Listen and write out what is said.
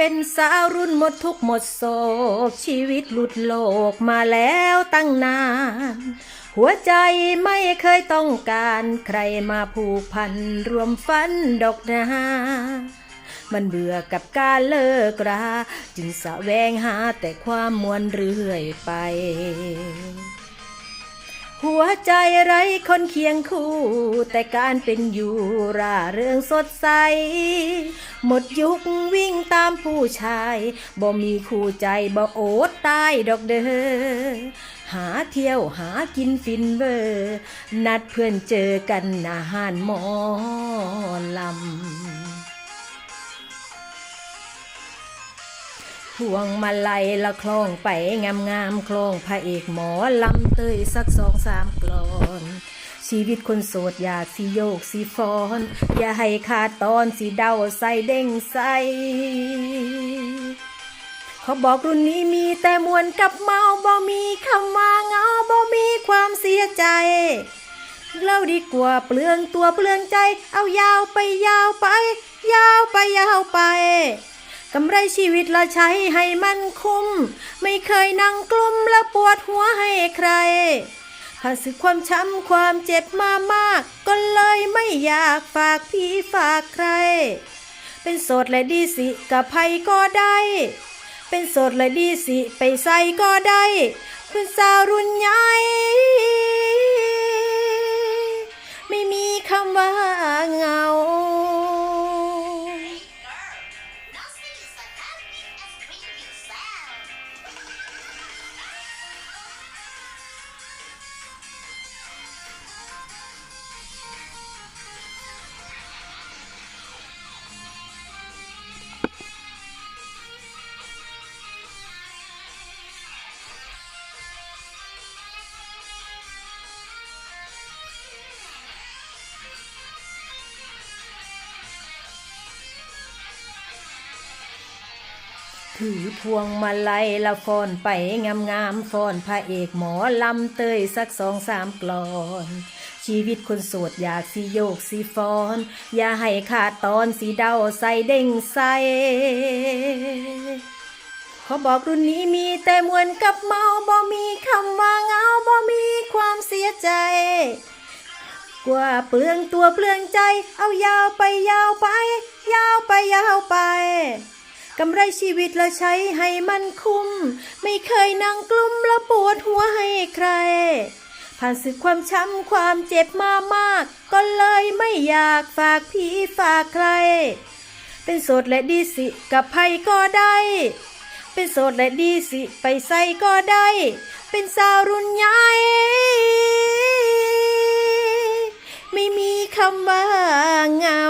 เป็นสาวรุ่นหมดทุกหมดโศก ชีวิตหลุดโลกมาแล้วตั้งนาน หัวใจไม่เคยต้องการใครมาผูกพันรวมฝันดอกนามันเบื่อกับการเลิกรา จึงสะแวงหาแต่ความมวนเรื่อยไป หัวใจไร้คนเคียงคู่ แต่การเป็นอยู่ร่าเริงสดใส หมดยุควิ่งตามผู้ชาย บ่มีคู่ใจบ่โอดตายดอกเด้อหาเที่ยวหากินฟินเบอร์ นัดเพื่อนเจอกันอาหารหมอลำ พวงมาลัยละคลองไปงามงามคลองพระเอกหมอลำเตยสักสองสามกลอน ชีวิตคนโสดอยากสิโยกสิฟอน อย่าให้ขาดตอนสิเดาใส่เด้งใสเขาบอกรุ่นนี้มีแต่มวนกับเมาบ่มีคำว่าเงาบ่มีความเสียใจเล่าดีกว่าเปลืองตัวเปลืองใจ เอายาวไปยาวไป ยาวไปยาวไป กำไรชีวิตละใช้ให้มันคุ้ม ไม่เคยนั่งกลุ้มแล้วปวดหัวให้ใครผ่านสึกความช้ำความเจ็บมามาก ก็เลยไม่อยากฝากพี่ฝากใคร เป็นโสดและดีสิกับใครก็ได้ เป็นโสดและดีสิไปใส่ก็ได้เป็นสาวรุ่นใหญ่ ถือพวงมาลัยละฟอนไปงามงามฟอนพระเอกหมอลำเตยสักสองสามกลอน ชีวิตคนโสดอยากสิโยกสิฟอน อย่าให้ขาดตอนสีเดาใส่เด้งใสเขาบอกรุ่นนี้มีแต่มวนกับเมาบ่มีคำว่าเงาบ่มีความเสียใจ กว่าเปลืองตัวเปลืองใจ เอายาวไปยาวไป ยาวไปยาวไป กำไรชีวิตละใช้ให้มันคุ้ม ไม่เคยนั่งกลุ้มและปวดหัวให้ใคร ผ่านศึกความช้ำความเจ็บมามาก ก็เลยไม่อยากฝากพี่ฝากใคร เป็นโสดและดีสิกับใครก็ได้ เป็นโสดและดีสิไปใส่ก็ได้ เป็นสาวรุ่นใหญ่ไม่มีคำว่างา